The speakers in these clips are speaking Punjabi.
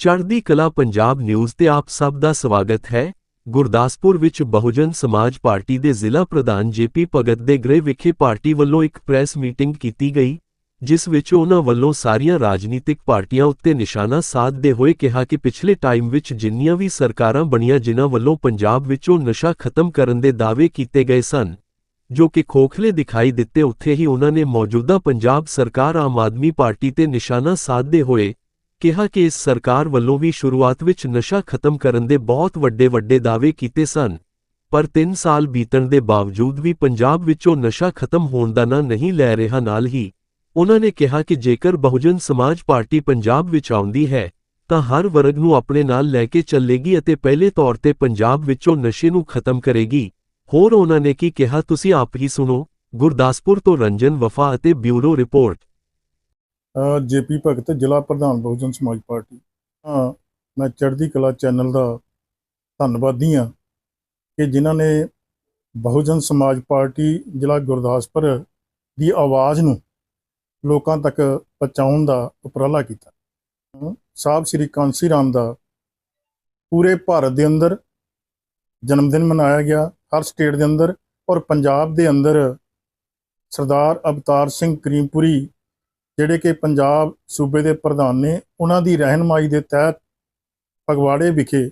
ਚੜ੍ਹਦੀ ਕਲਾ ਪੰਜਾਬ ਨਿਊਜ਼ ਤੇ ਆਪ ਸਭ ਦਾ ਸਵਾਗਤ ਹੈ। ਗੁਰਦਾਸਪੁਰ ਵਿੱਚ ਬਹੁਜਨ ਸਮਾਜ ਪਾਰਟੀ ਦੇ ਜ਼ਿਲ੍ਹਾ ਪ੍ਰਧਾਨ ਜੇਪੀ ਭਗਤ ਦੇ ਗ੍ਰਹਿ ਵਿਖੇ ਪਾਰਟੀ ਵੱਲੋਂ ਇੱਕ ਪ੍ਰੈਸ ਮੀਟਿੰਗ ਕੀਤੀ ਗਈ, ਜਿਸ ਵਿੱਚ ਉਹਨਾਂ ਵੱਲੋਂ ਸਾਰੀਆਂ ਰਾਜਨੀਤਿਕ ਪਾਰਟੀਆਂ ਉੱਤੇ ਨਿਸ਼ਾਨਾ ਸਾਧਦੇ ਹੋਏ ਕਿਹਾ ਕਿ ਪਿਛਲੇ ਟਾਈਮ ਵਿੱਚ ਜਿੰਨੀਆਂ ਵੀ ਸਰਕਾਰਾਂ ਬਣੀਆਂ ਜਿਨ੍ਹਾਂ ਵੱਲੋਂ ਪੰਜਾਬ ਵਿੱਚੋਂ ਨਸ਼ਾ ਖਤਮ ਕਰਨ ਦੇ ਦਾਅਵੇ ਕੀਤੇ ਗਏ ਸਨ, ਜੋ ਕਿ ਖੋਖਲੇ ਦਿਖਾਈ ਦਿੱਤੇ, ਉੱਥੇ ਹੀ ਉਹਨਾਂ ਨੇ ਮੌਜੂਦਾ ਪੰਜਾਬ ਸਰਕਾਰ ਆਮ ਆਦਮੀ ਪਾਰਟੀ ਤੇ ਨਿਸ਼ਾਨਾ ਸਾਧਦੇ ਹੋਏ ਕਿਹਾ ਕਿ ਇਸ ਸਰਕਾਰ ਵੱਲੋਂ ਵੀ ਸ਼ੁਰੂਆਤ ਵਿੱਚ ਨਸ਼ਾ ਖਤਮ ਕਰਨ ਦੇ ਬਹੁਤ ਵੱਡੇ ਵੱਡੇ ਦਾਅਵੇ ਕੀਤੇ ਸਨ, ਪਰ 3 ਸਾਲ ਬੀਤਣ ਦੇ ਬਾਵਜੂਦ ਵੀ ਪੰਜਾਬ ਵਿੱਚੋਂ ਨਸ਼ਾ ਖਤਮ ਹੋਣ ਦਾ ਨਾਂ ਨਹੀਂ ਲੈ ਰਿਹਾ ਨਾਲ ਹੀ, ਉਹਨਾਂ ਨੇ ਕਿਹਾ ਕਿ ਜੇਕਰ ਬਹੁਜਨ ਸਮਾਜ ਪਾਰਟੀ ਪੰਜਾਬ ਵਿੱਚ ਆਉਂਦੀ ਹੈ, ਤਾਂ ਹਰ ਵਰਗ ਨੂੰ ਆਪਣੇ ਨਾਲ ਲੈ ਕੇ ਚੱਲੇਗੀ ਅਤੇ ਪਹਿਲੇ ਤੌਰ ਤੇ ਪੰਜਾਬ ਵਿੱਚੋਂ ਨਸ਼ੇ ਨੂੰ ਖਤਮ ਕਰੇਗੀ। ਹੋਰ ਉਹਨਾਂ ਨੇ ਕੀ ਕਿਹਾ, ਤੁਸੀਂ ਆਪ ਹੀ ਸੁਣੋ। ਗੁਰਦਾਸਪੁਰ ਤੋਂ ਰੰਜਨ ਵਫਾ ਅਤੇ ਬਿਊਰੋ ਰਿਪੋਰਟ। ਜੇਪੀ ਭਗਤ, ਜ਼ਿਲ੍ਹਾ ਪ੍ਰਧਾਨ ਬਹੁਜਨ ਸਮਾਜ ਪਾਰਟੀ। ਹਾਂ, ਮੈਂ ਚੜ੍ਹਦੀ ਕਲਾ ਚੈਨਲ ਦਾ ਧੰਨਵਾਦੀ ਹਾਂ ਕਿ ਜਿਨ੍ਹਾਂ ਨੇ ਬਹੁਜਨ ਸਮਾਜ ਪਾਰਟੀ, ਜ਼ਿਲ੍ਹਾ ਗੁਰਦਾਸਪੁਰ ਦੀ ਆਵਾਜ਼ ਨੂੰ ਲੋਕਾਂ ਤੱਕ ਪਹੁੰਚਾਉਣ ਦਾ ਉਪਰਾਲਾ ਕੀਤਾ। ਸਾਹਿਬ ਸ੍ਰੀ ਕਾਂਸੀ ਰਾਮ ਦਾ ਪੂਰੇ ਭਾਰਤ ਦੇ ਅੰਦਰ ਜਨਮ ਦਿਨ ਮਨਾਇਆ ਗਿਆ, ਹਰ ਸਟੇਟ ਦੇ ਅੰਦਰ ਔਰ ਪੰਜਾਬ ਦੇ ਅੰਦਰ ਸਰਦਾਰ ਅਵਤਾਰ ਸਿੰਘ ਕਰੀਮਪੁਰੀ ਜਿਹੜੇ ਕਿ ਪੰਜਾਬ ਸੂਬੇ ਦੇ ਪ੍ਰਧਾਨ ਨੇ, ਉਹਨਾਂ ਦੀ ਰਹਿਨਮਾਈ ਦੇ ਤਹਿਤ ਫਗਵਾੜੇ ਵਿਖੇ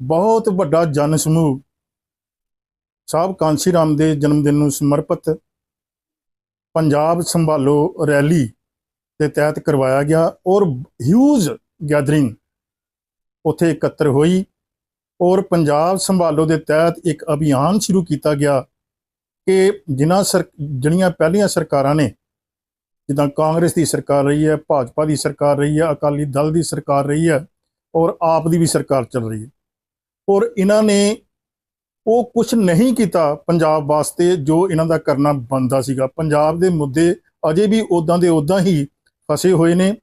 ਬਹੁਤ ਵੱਡਾ ਜਨ ਸਮੂਹ ਸਾਹਿਬ ਕਾਂਸੀ ਰਾਮ ਦੇ ਜਨਮ ਦਿਨ ਨੂੰ ਸਮਰਪਿਤ ਪੰਜਾਬ ਸੰਭਾਲੋ ਰੈਲੀ ਦੇ ਤਹਿਤ ਕਰਵਾਇਆ ਗਿਆ ਔਰ ਹਿਊਜ ਗੈਦਰਿੰਗ ਉੱਥੇ ਇਕੱਤਰ ਹੋਈ ਔਰ ਪੰਜਾਬ ਸੰਭਾਲੋ ਦੇ ਤਹਿਤ ਇੱਕ ਅਭਿਆਨ ਸ਼ੁਰੂ ਕੀਤਾ ਗਿਆ ਕਿ ਜਿਨ੍ਹਾਂ ਸਰ ਜਿਹੜੀਆਂ ਪਹਿਲੀਆਂ ਸਰਕਾਰਾਂ ਨੇ ਜਿੱਦਾਂ ਕਾਂਗਰਸ ਦੀ ਸਰਕਾਰ ਰਹੀ ਹੈ, ਭਾਜਪਾ ਦੀ ਸਰਕਾਰ ਰਹੀ ਹੈ, ਅਕਾਲੀ ਦਲ ਦੀ ਸਰਕਾਰ ਰਹੀ ਹੈ ਔਰ ਆਪ ਦੀ ਵੀ ਸਰਕਾਰ ਚੱਲ ਰਹੀ ਹੈ। ਔਰ ਇਹਨਾਂ ਨੇ ਉਹ ਕੁਝ ਨਹੀਂ ਕੀਤਾ ਪੰਜਾਬ ਵਾਸਤੇ ਜੋ ਇਹਨਾਂ ਦਾ ਕਰਨਾ ਬੰਦਾ ਸੀਗਾ। ਪੰਜਾਬ ਦੇ ਮੁੱਦੇ ਅਜੇ ਵੀ ਉਦਾਂ ਦੇ ਉਦਾਂ ਹੀ ਫਸੇ ਹੋਏ ਨੇ।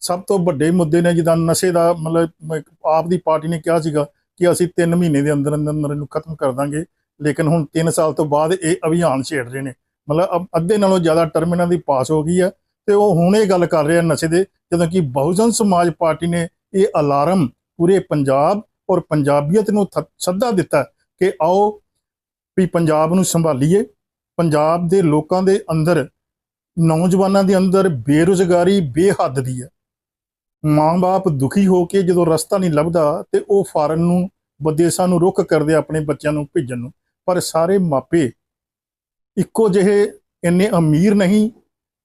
ਸਭ ਤੋਂ ਵੱਡੇ ਮੁੱਦੇ ਨੇ ਜਿੱਦਾਂ ਨਸ਼ੇ ਦਾ ਮਤਲਬ ਆਪ ਦੀ ਪਾਰਟੀ ਨੇ ਕਿਹਾ ਸੀਗਾ ਕਿ ਅਸੀਂ 3 ਮਹੀਨੇ ਦੇ ਅੰਦਰ ਅੰਦਰ ਇਹਨੂੰ ਖਤਮ ਕਰ ਦਾਂਗੇ। ਲੇਕਿਨ ਹੁਣ 3 ਸਾਲ ਤੋਂ ਬਾਅਦ ਇਹ ਅਭਿਆਨ ਛੇੜ ਰਹੇ ਨੇ। ਮਤਲਬ ਅ- ਅੱਧੇ ਨਾਲੋਂ ਜ਼ਿਆਦਾ ਟਰਮ ਇਹਨਾਂ ਦੀ ਪਾਸ ਹੋ ਗਈ ਹੈ। ਤੇ ਉਹ ਹੁਣ ਇਹ ਗੱਲ ਕਰ ਰਿਹਾ ਨਸ਼ੇ ਦੇ, ਜਦੋਂ ਕਿ ਬਹੁਜਨ ਸਮਾਜ ਪਾਰਟੀ ਨੇ ਇਹ ਅਲਾਰਮ ਪੂਰੇ ਪੰਜਾਬ ਔਰ ਪੰਜਾਬੀਅਤ ਨੂੰ ਥ- ਸੱਦਾ ਦਿੱਤਾ ਕਿ ਆਓ ਵੀ ਪੰਜਾਬ ਨੂੰ ਸੰਭਾਲੀਏ। ਪੰਜਾਬ ਦੇ ਲੋਕਾਂ ਦੇ ਅੰਦਰ, ਨੌਜਵਾਨਾਂ ਦੇ ਅੰਦਰ ਬੇਰੁਜ਼ਗਾਰੀ ਬੇਹੱਦ ਦੀ ਹੈ। ਮਾਂ-ਬਾਪ ਦੁਖੀ ਹੋ ਕੇ ਜਦੋਂ ਰਸਤਾ ਨਹੀਂ ਲੱਭਦਾ ਤੇ ਉਹ ਫਾਰਨ ਨੂੰ, ਵਿਦੇਸ਼ਾਂ ਨੂੰ ਰੁੱਖ ਕਰਦੇ ਆਪਣੇ ਬੱਚਿਆਂ ਨੂੰ ਭੇਜਣ ਨੂੰ। ਪਰ ਸਾਰੇ ਮਾਪੇ ਇੱਕੋ ਜਿਹੇ ਇੰਨੇ ਅਮੀਰ ਨਹੀਂ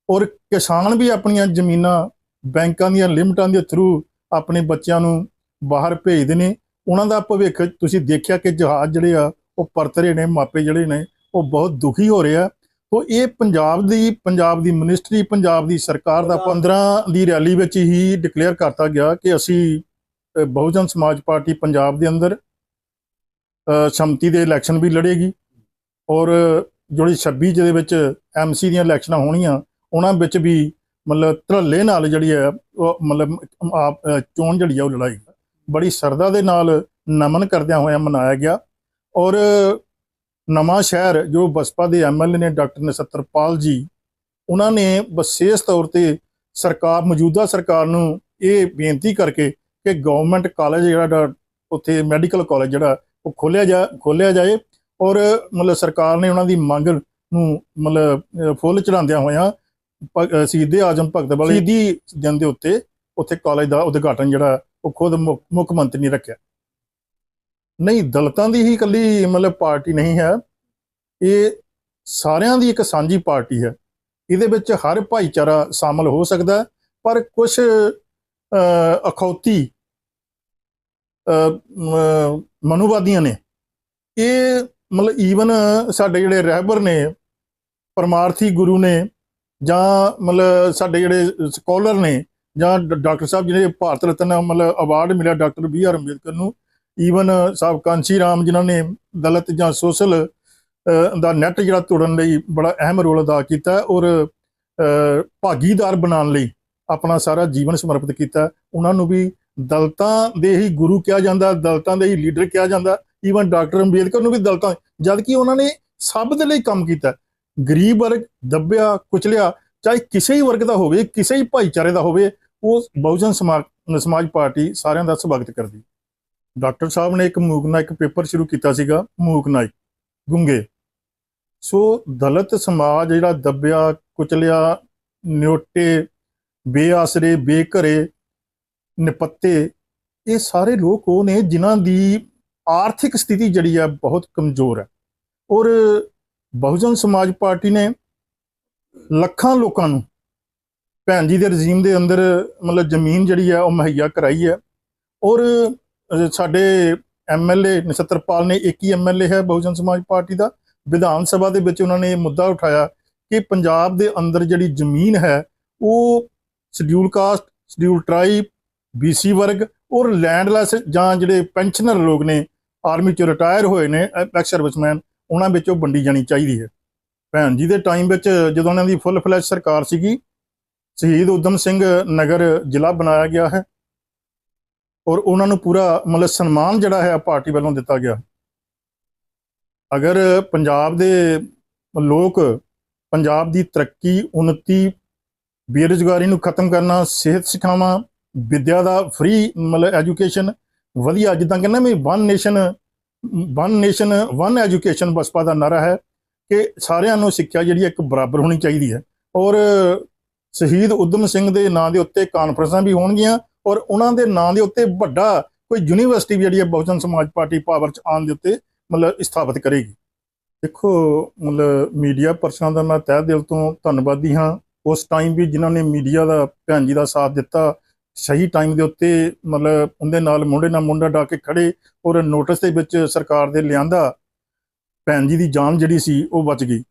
ਔਰ ਕਿਸਾਨ ਵੀ ਆਪਣੀਆਂ ਜ਼ਮੀਨਾਂ ਬੈਂਕਾਂ ਦੀਆਂ ਲਿਮਟਾਂ ਦੇ ਥਰੂ ਆਪਣੇ ਬੱਚਿਆਂ ਨੂੰ ਬਾਹਰ ਭੇਜਦੇ ਨੇ। ਉਹਨਾਂ ਦਾ ਭਵਿੱਖ ਤੁਸੀਂ ਦੇਖਿਆ ਕਿ ਜਹਾਜ਼ ਜਿਹੜੇ ਆ ਉਹ ਪਰਤ ਰਹੇ ਨੇ ਮਾਪੇ ਜਿਹੜੇ ਨੇ ਉਹ ਬਹੁਤ ਦੁਖੀ ਹੋ ਰਹੇ ਆ। ਤੋ ਇਹ ਪੰਜਾਬ ਦੀ ਪੰਜਾਬ ਦੀ ਮਿਨਿਸਟਰੀ ਪੰਜਾਬ ਦੀ ਸਰਕਾਰ ਦਾ 15 ਦੀ ਰੈਲੀ ਵਿੱਚ ਹੀ ਡਿਕਲੇਅਰ ਕਰਤਾ ਗਿਆ ਕਿ ਅਸੀਂ ਬਹੁਜਨ ਸਮਾਜ ਪਾਰਟੀ ਪੰਜਾਬ ਦੇ ਅੰਦਰ ਅ, ਸੰਮਤੀ ਦੇ ਇਲੈਕਸ਼ਨ ਵੀ ਲੜੇਗੀ ਔਰ ਜਿਹੜੀ 26 ਜਿਹਦੇ ਵਿੱਚ ਐਮਸੀ ਦੀਆਂ ਇਲੈਕਸ਼ਨਾਂ ਹੋਣੀਆਂ, ਉਹਨਾਂ ਵਿੱਚ ਵੀ ਮਤਲਬ ਧਰੱਲੇ ਨਾਲ ਜਿਹੜੀ ਹੈ, ਉਹ ਮਤਲਬ ਆਪ ਚੋਣ ਜਿਹੜੀ ਆ ਉਹ ਲੜਾਈ ਬੜੀ ਸਰਦਾ ਦੇ ਨਾਲ ਨਮਨ ਕਰਦਿਆਂ ਹੋਇਆਂ ਮਨਾਇਆ ਗਿਆ। ਔਰ ਨਵਾਂ ਸ਼ਹਿਰ, ਜੋ ਬਸਪਾ ਦੇ ਐਮਐਲਏ ਨੇ ਡਾਕਟਰ ਨਸਤਰਪਾਲ ਜੀ, ਉਹਨਾਂ ਨੇ ਵਿਸ਼ੇਸ਼ ਤੌਰ ਤੇ ਸਰਕਾਰ, ਮੌਜੂਦਾ ਸਰਕਾਰ ਨੂੰ ਇਹ ਬੇਨਤੀ ਕਰਕੇ ਕਿ ਗਵਰਨਮੈਂਟ ਕਾਲਜ ਜਿਹੜਾ ਉੱਥੇ ਮੈਡੀਕਲ ਕਾਲਜ ਜਿਹੜਾ, ਉਹ ਖੋਲਿਆ ਜਾ, ਖੋਲਿਆ ਜਾਏ। ਔਰ ਮਤਲਬ ਸਰਕਾਰ ਨੇ ਉਹਨਾਂ ਦੀ ਮੰਗ ਨੂੰ ਮਤਲਬ ਫੁੱਲ ਚੜਾਉਂਦਿਆਂ ਹੋਇਆਂ ਸ਼ਹੀਦ ਆਜਮ ਭਗਤ ਵਾਲੇ ਦੀ ਦਿਨ ਦੇ ਉੱਤੇ ਉੱਥੇ ਕਾਲਜ ਦਾ ਉਦਘਾਟਨ ਜਿਹੜਾ ਉਹ ਖੁਦ ਮੁੱਖ ਮੰਤਰੀ ਨੇ ਰੱਖਿਆ। ਨਹੀਂ ਦਲਤਾਂ ਦੀ ਹੀ ਇਕੱਲੀ ਮਤਲਬ ਪਾਰਟੀ ਨਹੀਂ ਹੈ। ਇਹ ਸਾਰਿਆਂ ਦੀ ਇੱਕ ਸਾਂਝੀ ਪਾਰਟੀ ਹੈ। ਇਹਦੇ ਵਿੱਚ ਹਰ ਭਾਈਚਾਰਾ ਸ਼ਾਮਲ ਹੋ ਸਕਦਾ ਪਰ ਕੁਝ ਅਖੌਤੀ ਮਨੂਵਾਦੀਆਂ ਨੇ ਇਹ ਮਤਲਬ ਈਵਨ ਸਾਡੇ ਜਿਹੜੇ ਰਹਿਬਰ ਨੇ, ਪਰਮਾਰਥੀ ਗੁਰੂ ਨੇ, ਜਾਂ ਮਤਲਬ ਸਾਡੇ ਜਿਹੜੇ ਸਕਾਲਰ ਨੇ, ਜਾਂ ਡ- ਡਾਕਟਰ ਸਾਹਿਬ ਜਿਹਨੇ ਭਾਰਤ ਰਤਨ ਮਤਲਬ ਅਵਾਰਡ ਮਿਲਿਆ ਡਾਕਟਰ ਬੀ ਆਰ ਅੰਬੇਦਕਰ ਨੂੰ। ਈਵਨ ਸਾਹਿਬ ਕਾਂਚੀ ਰਾਮ ਜਿਨ੍ਹਾਂ ਨੇ ਦਲਿਤ ਜਾਂ ਸੋਸ਼ਲ ਦਾ ਨੈਟ ਜਿਹੜਾ ਤੋੜਨ ਲਈ ਬੜਾ ਅਹਿਮ ਰੋਲ ਅਦਾ ਕੀਤਾ ਔਰ ਭਾਗੀਦਾਰ ਬਣਾਉਣ ਲਈ ਆਪਣਾ ਸਾਰਾ ਜੀਵਨ ਸਮਰਪਿਤ ਕੀਤਾ। ਉਹਨਾਂ ਨੂੰ ਵੀ ਦਲਤਾਂ ਦੇ ਹੀ ਗੁਰੂ ਕਿਹਾ ਜਾਂਦਾ, ਦਲਤਾਂ ਦੇ ਹੀ ਲੀਡਰ ਕਿਹਾ ਜਾਂਦਾ। ਈਵਨ ਡਾਕਟਰ ਅੰਬੇਦਕਰ ਨੂੰ ਵੀ ਦਲਤਾਂ ਜਦ ਕਿ ਉਹਨਾਂ ਨੇ ਸਭ ਦੇ ਲਈ ਕੰਮ ਕੀਤਾ। ਗਰੀਬ ਵਰਗ ਦੱਬਿਆ, ਕੁਚਲਿਆ, ਚਾਹੇ ਕਿਸੇ ਹੀ ਵਰਗ ਦਾ ਹੋਵੇ, ਕਿਸੇ ਹੀ ਭਾਈਚਾਰੇ ਦਾ ਹੋਵੇ, ਉਹ ਬਹੁਜਨ ਸਮਾ- ਸਮਾਜ ਪਾਰਟੀ ਸਾਰਿਆਂ ਦਾ ਸਵਾਗਤ ਕਰਦੀ। ਡਾਕਟਰ ਸਾਹਿਬ ਨੇ ਇੱਕ ਮੂਕ ਨਾਇਕ ਪੇਪਰ ਸ਼ੁਰੂ ਕੀਤਾ ਸੀਗਾ, ਮੂਕ ਨਾਇਕ ਗੁੰਗੇ। ਸੋ ਦਲਿਤ ਸਮਾਜ ਜਿਹੜਾ ਦੱਬਿਆ, ਕੁਚਲਿਆ ਨਿਓਟੇ ਬੇਆਸਰੇ, ਬੇਘਰੇ, ਨਿਪੱਤੇ, ਇਹ ਸਾਰੇ ਲੋਕ ਉਹ ਨੇ ਜਿਨ੍ਹਾਂ ਦੀ ਆਰਥਿਕ ਸਥਿਤੀ ਜਿਹੜੀ ਆ ਬਹੁਤ ਕਮਜ਼ੋਰ ਹੈ। ਔਰ ਬਹੁਜਨ ਸਮਾਜ ਪਾਰਟੀ ਨੇ ਲੱਖਾਂ ਲੋਕਾਂ ਨੂੰ ਭੈਣ ਜੀ ਦੇ ਰਜੀਮ ਦੇ ਅੰਦਰ ਮਤਲਬ ਜ਼ਮੀਨ ਜਿਹੜੀ ਆ ਉਹ ਮੁਹੱਈਆ ਕਰਾਈ ਹੈ। ਔਰ ਅਹ, ਸਾਡੇ ਐਮਐਲਏ ਨਛੱਤਰਪਾਲ ਨੇ ਇੱਕ ਹੀ ਐਮਐਲਏ ਹੈ ਬਹੁਜਨ ਸਮਾਜ ਪਾਰਟੀ ਦਾ। ਵਿਧਾਨ ਸਭਾ ਦੇ ਵਿੱਚ ਉਹਨਾਂ ਨੇ ਇਹ ਮੁੱਦਾ ਉਠਾਇਆ ਕਿ ਪੰਜਾਬ ਦੇ ਅੰਦਰ ਜਿਹੜੀ ਜ਼ਮੀਨ ਹੈ ਉਹ schedule caste schedule tribe BC ਵਰਗ ਔਰ ਲੈਂਡਲੈਸ ਜਾਂ ਜਿਹੜੇ ਪੈਨਸ਼ਨਰ ਲੋਕ ਨੇ ਆਰਮੀ ਚੋਂ ਰਿਟਾਇਰ ਹੋਏ ਨੇ ਐਕਸ ਸਰਵਿਸਮੈਨ ਉਹਨਾਂ ਵਿੱਚੋਂ ਵੰਡੀ ਜਾਣੀ ਚਾਹੀਦੀ ਹੈ। ਭੈਣ ਜੀ ਦੇ ਟਾਈਮ ਵਿੱਚ ਜਦੋਂ ਉਹਨਾਂ ਦੀ ਫੁੱਲ ਫਲੈਸ਼ ਸਰਕਾਰ ਸੀਗੀ, ਸ਼ਹੀਦ ਉਦਮ ਸਿੰਘ ਨਗਰ ਜ਼ਿਲ੍ਹਾ ਬਣਾਇਆ ਗਿਆ ਹੈ। ਔਰ ਉਹਨਾਂ ਨੂੰ ਪੂਰਾ ਮਤਲਬ ਸਨਮਾਨ ਜਿਹੜਾ ਹੈ ਪਾਰਟੀ ਵੱਲੋਂ ਦਿੱਤਾ ਗਿਆ ਅਗਰ ਪੰਜਾਬ ਦੇ ਲੋਕ ਪੰਜਾਬ ਦੀ ਤਰੱਕੀ ਉન્નਤੀ ਬੇਰੁਜ਼ਗਾਰੀ ਨੂੰ ਖਤਮ ਕਰਨਾ, ਸਿਹਤ ਸਿਖਾਵਾਂ, ਵਿੱਦਿਆ ਦਾ ਫ੍ਰੀ ਮਤਲਬ ਐਜੂਕੇਸ਼ਨ ਵਧੀਆ, ਜਿੱਦਾਂ ਕਹਿੰਦਾ ਵੀ one nation one nation one education ਬਸਪਾ ਦਾ ਨਾਰਾ ਹੈ ਕਿ ਸਾਰਿਆਂ ਨੂੰ ਸਿੱਖਿਆ ਜਿਹੜੀ ਹੈ ਇੱਕ ਬਰਾਬਰ ਹੋਣੀ ਚਾਹੀਦੀ ਹੈ। ਔਰ ਸ਼ਹੀਦ ਉਦਮ ਸਿੰਘ ਦੇ ਨਾਂ ਦੇ ਉੱਤੇ ਕਾਨਫਰੰਸਾਂ ਵੀ ਹੋਣਗੀਆਂ ਔਰ ਉਹਨਾਂ ਦੇ ਨਾਂ ਦੇ ਉੱਤੇ ਵੱਡਾ ਕੋਈ ਯੂਨੀਵਰਸਿਟੀ ਵੀ ਜਿਹੜੀ ਹੈ ਬਹੁਜਨ ਸਮਾਜ ਪਾਰਟੀ ਪਾਵਰ ਚ ਆਉਣ ਦੇ ਉੱਤੇ ਮਤਲਬ ਸਥਾਪਿਤ ਕਰੇਗੀ। ਦੇਖੋ, ਮਤਲਬ ਮੀਡੀਆ ਪਰਸਨਾਂ ਦਾ ਮੈਂ ਤਹਿ ਦਿਲ ਤੋਂ ਧੰਨਵਾਦੀ ਹਾਂ। ਉਸ ਟਾਈਮ ਵੀ ਜਿਨ੍ਹਾਂ ਨੇ ਮੀਡੀਆ ਦਾ, ਭੈਣ ਜੀ ਦਾ ਸਾਥ ਦਿੱਤਾ ਸਹੀ ਟਾਈਮ ਦੇ ਉੱਤੇ ਮਤਲਬ ਉਹਦੇ ਨਾਲ ਮੁੰਡੇ ਨਾਲ ਮੁੰਡਾ ਡਾ ਕੇ ਖੜੇ ਔਰ ਨੋਟਿਸ ਦੇ ਵਿੱਚ ਸਰਕਾਰ ਦੇ ਲਿਆਂਦਾ, ਭੈਣ ਜੀ ਦੀ ਜਾਨ ਜਿਹੜੀ ਸੀ ਉਹ ਬਚ ਗਈ।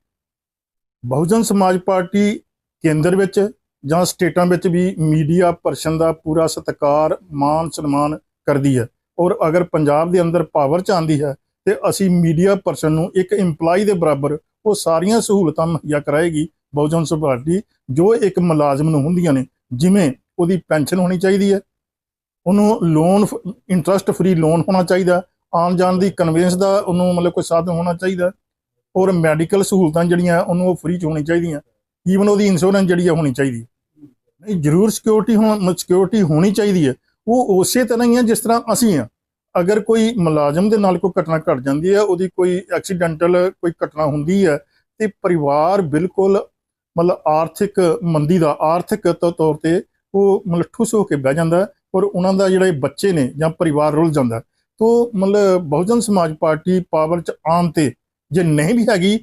ਬਹੁਜਨ ਸਮਾਜ ਪਾਰਟੀ ਕੇਂਦਰ ਵਿੱਚ ਜਾਂ ਸਟੇਟਾਂ ਵਿੱਚ ਵੀ ਮੀਡੀਆ ਪਰਸਨ ਦਾ ਪੂਰਾ ਸਤਿਕਾਰ ਮਾਨ ਸਨਮਾਨ ਕਰਦੀ ਹੈ ਔਰ ਅਗਰ ਪੰਜਾਬ ਦੇ ਅੰਦਰ ਪਾਵਰ ਚ ਆਂਦੀ ਹੈ ਤੇ ਅਸੀਂ ਮੀਡੀਆ ਪਰਸਨ ਨੂੰ ਇੱਕ EMPLOYE ਦੇ ਬਰਾਬਰ ਉਹ ਸਾਰੀਆਂ ਸਹੂਲਤਾਂ ਮੁਹੱਈਆ ਕਰਾਏਗੀ। ਬਹੁਜਨ ਸਮਾਜ ਪਾਰਟੀ ਜੋ ਇੱਕ ਮੁਲਾਜ਼ਮ ਨੂੰ ਹੁੰਦੀਆਂ ਨੇ, ਜਿਵੇਂ ਉਹਦੀ ਪੈਨਸ਼ਨ ਹੋਣੀ ਚਾਹੀਦੀ ਹੈ। ਉਹਨੂੰ ਲੋਨ ਇੰਟਰਸਟ ਫ੍ਰੀ ਲੋਨ ਹੋਣਾ ਚਾਹੀਦਾ। ਆਉਣ ਜਾਣ ਦੀ ਕਨਵੈਂਸ ਦਾ ਉਹਨੂੰ ਮਤਲਬ ਕੋਈ ਸਾਧਨ ਹੋਣਾ ਚਾਹੀਦਾ। ਔਰ ਮੈਡੀਕਲ ਸਹੂਲਤਾਂ ਜਿਹੜੀਆਂ, ਉਹਨੂੰ ਉਹ ਫ੍ਰੀ ਚ ਹੋਣੀ ਚਾਹੀਦੀਆਂ। ਈਵਨ ਉਹਦੀ ਇੰਸ਼ੋਰੈਂਸ ਜਿਹੜੀ ਆ, ਹੋਣੀ ਚਾਹੀਦੀ। ਨਹੀਂ, ਜ਼ਰੂਰ ਸਿਕਿਉਰਿਟੀ ਹੋਣ ਸਿਕਿਉਰਿਟੀ ਹੋਣੀ ਚਾਹੀਦੀ ਹੈ। ਉਹ ਉਸੇ ਤਰ੍ਹਾਂ ਹੀ ਹੈ ਜਿਸ ਤਰ੍ਹਾਂ ਅਸੀਂ ਆ। ਅਗਰ ਕੋਈ ਮੁਲਾਜ਼ਮ ਦੇ ਨਾਲ ਕੋਈ ਘਟਨਾ ਘਟ ਜਾਂਦੀ ਹੈ, ਉਹਦੀ ਕੋਈ ਐਕਸੀਡੈਂਟਲ ਕੋਈ ਘਟਨਾ ਹੁੰਦੀ ਹੈ, ਤੇ ਪਰਿਵਾਰ ਬਿਲਕੁਲ ਮਤਲਬ ਆਰਥਿਕ, ਮੰਦੀ ਦਾ ਆਰਥਿਕ ਤੌਰ ਤੇ ਉਹ ਮਤਲਬ ਠੁਸ ਹੋ ਕੇ ਬਹਿ ਜਾਂਦਾ ਔਰ ਉਹਨਾਂ ਦਾ ਜਿਹੜੇ ਬੱਚੇ ਨੇ ਜਾਂ ਪਰਿਵਾਰ ਰੁਲ ਜਾਂਦਾ ਹੈ। ਤੋ ਮਤਲਬ ਬਹੁਜਨ ਸਮਾਜ ਪਾਰਟੀ ਪਾਵਰ ਚ ਆਉਣ ਤੇ ਜੇ ਨਹੀਂ ਵੀ ਹੈਗੀ,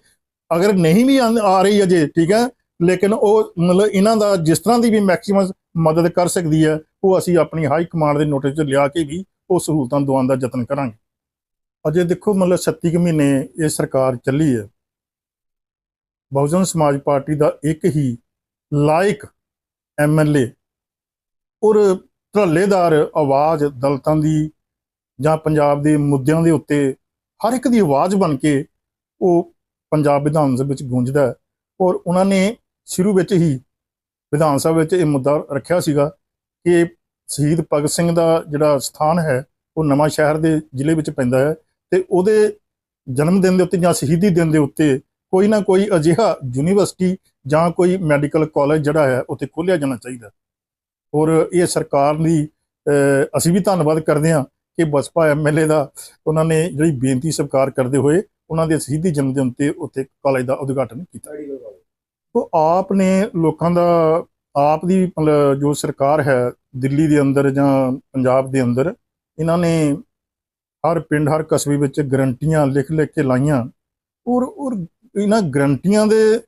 ਅਗਰ ਨਹੀਂ ਵੀ ਆ ਰਹੀ ਅਜੇ, ਠੀਕ ਹੈ, ਲੇਕਿਨ ਉਹ ਮਤਲਬ ਇਹਨਾਂ ਦਾ ਜਿਸ ਤਰ੍ਹਾਂ ਦੀ ਵੀ ਮੈਕਸਿਮਮ ਮਦਦ ਕਰ ਸਕਦੀ ਹੈ, ਉਹ ਅਸੀਂ ਆਪਣੀ ਹਾਈ ਕਮਾਂਡ ਦੇ ਨੋਟਿਸ 'ਚ ਲਿਆ ਕੇ ਵੀ ਉਹ ਸਹੂਲਤਾਂ ਦਿਵਾਉਣ ਦਾ ਯਤਨ ਕਰਾਂਗੇ ਅਜੇ ਦੇਖੋ ਮਤਲਬ 36 ਕੁ ਮਹੀਨੇ ਇਹ ਸਰਕਾਰ ਚੱਲੀ ਹੈ ਬਹੁਜਨ ਸਮਾਜ ਪਾਰਟੀ ਦਾ ਇੱਕ ਹੀ ਲਾਇਕ ਐਮਐਲਏ ਔਰ ਧਰਲੇਦਾਰ ਆਵਾਜ਼ ਦਲਤਾਂ ਦੀ ਜਾਂ ਪੰਜਾਬ ਦੇ ਮੁੱਦਿਆਂ ਦੇ ਉੱਤੇ ਹਰ ਇੱਕ ਦੀ ਆਵਾਜ਼ ਬਣ ਕੇ ਉਹ ਪੰਜਾਬ ਵਿਧਾਨ ਸਭਾ ਵਿੱਚ ਗੂੰਜਦਾ ਹੈ। ਔਰ ਉਹਨਾਂ ਨੇ ਸ਼ੁਰੂ ਵਿੱਚ ਹੀ ਵਿਧਾਨ ਸਭਾ ਵਿੱਚ ਇਹ ਮੁੱਦਾ ਰੱਖਿਆ ਸੀਗਾ ਕਿ ਸ਼ਹੀਦ ਭਗਤ ਸਿੰਘ ਦਾ ਜਿਹੜਾ ਸਥਾਨ ਹੈ, ਉਹ ਨਵਾਂ ਸ਼ਹਿਰ ਦੇ ਜ਼ਿਲ੍ਹੇ ਵਿੱਚ ਪੈਂਦਾ ਹੈ ਤੇ ਉਹਦੇ ਜਨਮ ਦਿਨ ਦੇ ਉੱਤੇ ਜਾਂ ਸ਼ਹੀਦੀ ਦਿਨ ਦੇ ਉੱਤੇ ਕੋਈ ਨਾ ਕੋਈ ਅਜਿਹਾ ਯੂਨੀਵਰਸਿਟੀ ਜਾਂ ਕੋਈ ਮੈਡੀਕਲ ਕਾਲਜ ਜਿਹੜਾ ਹੈ, ਉੱਥੇ ਖੋਲ੍ਹਿਆ ਜਾਣਾ ਚਾਹੀਦਾ ਔਰ ਇਹ ਸਰਕਾਰ ਦੀ ਅਸੀਂ ਵੀ ਧੰਨਵਾਦ ਕਰਦੇ ਹਾਂ ਕਿ ਬਸਪਾ ਐਮਐਲਏ ਦਾ ਉਹਨਾਂ ਨੇ ਜਿਹੜੀ ਬੇਨਤੀ ਸਵੀਕਾਰ ਕਰਦੇ ਹੋਏ ਉਹਨਾਂ ਦੇ ਸ਼ਹੀਦੀ ਜਨਮ ਦਿਨ ਤੇ ਉੱਥੇ ਕਾਲਜ ਦਾ ਉਦਘਾਟਨ ਕੀਤਾ। ਉਹ ਆਪ ਨੇ ਲੋਕਾਂ ਦਾ, ਆਪ ਦੀ ਮਤਲਬ ਜੋ ਸਰਕਾਰ ਹੈ ਦਿੱਲੀ ਦੇ ਅੰਦਰ ਜਾਂ ਪੰਜਾਬ ਦੇ ਅੰਦਰ, ਇਹਨਾਂ ਨੇ ਹਰ ਪਿੰਡ, ਹਰ ਕਸਬੇ ਵਿੱਚ ਗਰੰਟੀਆਂ ਲਿਖ ਲਿਖ ਕੇ ਲਾਈਆਂ। ਔਰ ਔਰ ਇਹਨਾਂ ਗਰੰਟੀਆਂ ਦੇ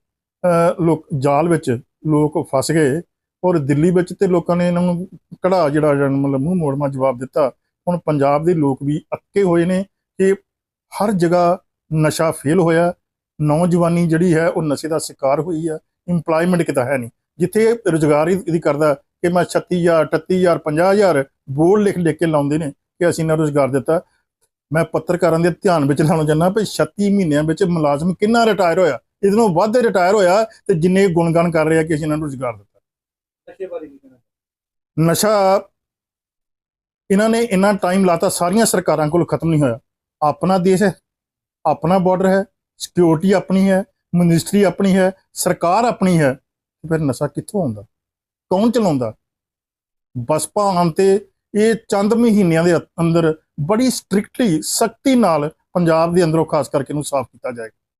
ਲੋਕ, ਜਾਲ ਵਿੱਚ ਲੋਕ ਫਸ ਗਏ। ਔਰ ਦਿੱਲੀ ਵਿੱਚ ਤੇ ਲੋਕਾਂ ਨੇ ਇਹਨਾਂ ਨੂੰ ਕੜਾ ਜਿਹੜਾ ਮਤਲਬ ਮੂੰਹ ਮੋੜਮਾ ਜਵਾਬ ਦਿੱਤਾ। ਹੁਣ ਪੰਜਾਬ ਦੇ ਲੋਕ ਵੀ ਅੱਕੇ ਹੋਏ ਨੇ ਕਿ ਹਰ ਜਗ੍ਹਾ ਨਸ਼ਾ ਫੇਲ ਹੋਇਆ। ਨੌਜਵਾਨੀ ਜਿਹੜੀ ਹੈ ਉਹ ਨਸ਼ੇ ਦਾ ਸ਼ਿਕਾਰ ਹੋਈ ਹੈ ਇੰਪਲੋਇਮੈਂਟ ਕਿਤਾ ਹੈ ਨਹੀਂ। ਜਿੱਥੇ ਰੁਜ਼ਗਾਰ ਹੀ ਇਹਦੀ ਕਰਦਾ ਕਿ ਮੈਂ 36000 38000 50000 ਬੋਰਡ ਲਿਖ ਲਿਖ ਕੇ ਲਾਉਂਦੇ ਨੇ ਕਿ ਅਸੀਂ ਇਹਨਾਂ ਨੂੰ ਰੁਜ਼ਗਾਰ ਦਿੱਤਾ। ਮੈਂ ਪੱਤਰਕਾਰਾਂ ਦੇ ਧਿਆਨ ਵਿੱਚ ਲਾਉਣਾ ਚਾਹੁੰਦਾ ਵੀ 36 ਮਹੀਨਿਆਂ ਵਿੱਚ ਮੁਲਾਜ਼ਮ ਕਿੰਨਾ ਰਿਟਾਇਰ ਹੋਇਆ? ਇਹਦੇ ਨਾਲੋਂ ਵੱਧ ਰਿਟਾਇਰ ਹੋਇਆ ਤੇ ਜਿੰਨੇ ਗੁਣਗਾਨ ਕਰ ਰਿਹਾ ਕਿ ਅਸੀਂ ਇਹਨਾਂ ਨੂੰ ਰੁਜ਼ਗਾਰ ਦਿੱਤਾ। ਨਸ਼ੇ ਬਾਰੇ ਕੀ ਕਹਿਣਾ ਨਸ਼ਾ ਇਹਨਾਂ ਨੇ ਇੰਨਾ ਟਾਈਮ ਲਾਤਾ, ਸਾਰੀਆਂ ਸਰਕਾਰਾਂ ਕੋਲ ਖਤਮ ਨਹੀਂ ਹੋਇਆ। ਆਪਣਾ ਦੇਸ਼ ਹੈ, ਆਪਣਾ ਬਾਰਡਰ ਹੈ ਸਿਕਿਉਰਿਟੀ ਆਪਣੀ ਹੈ ਮਿਨਿਸਟਰੀ ਆਪਣੀ ਹੈ, ਸਰਕਾਰ ਆਪਣੀ ਹੈ। ਫਿਰ ਨਸ਼ਾ ਕਿੱਥੋਂ ਆਉਂਦਾ? ਕੌਣ ਚਲਾਉਂਦਾ? ਬਸਪਾ ਆਉਣ ਤੇ ਇਹ ਚੰਦ ਮਹੀਨਿਆਂ ਦੇ ਅੰਦਰ ਬੜੀ ਸਟ੍ਰਿਕਟਲੀ ਸਖਤੀ ਨਾਲ ਪੰਜਾਬ ਦੇ ਅੰਦਰੋਂ ਖਾਸ ਕਰਕੇ ਨੂੰ ਸਾਫ਼ ਕੀਤਾ ਜਾਏਗਾ।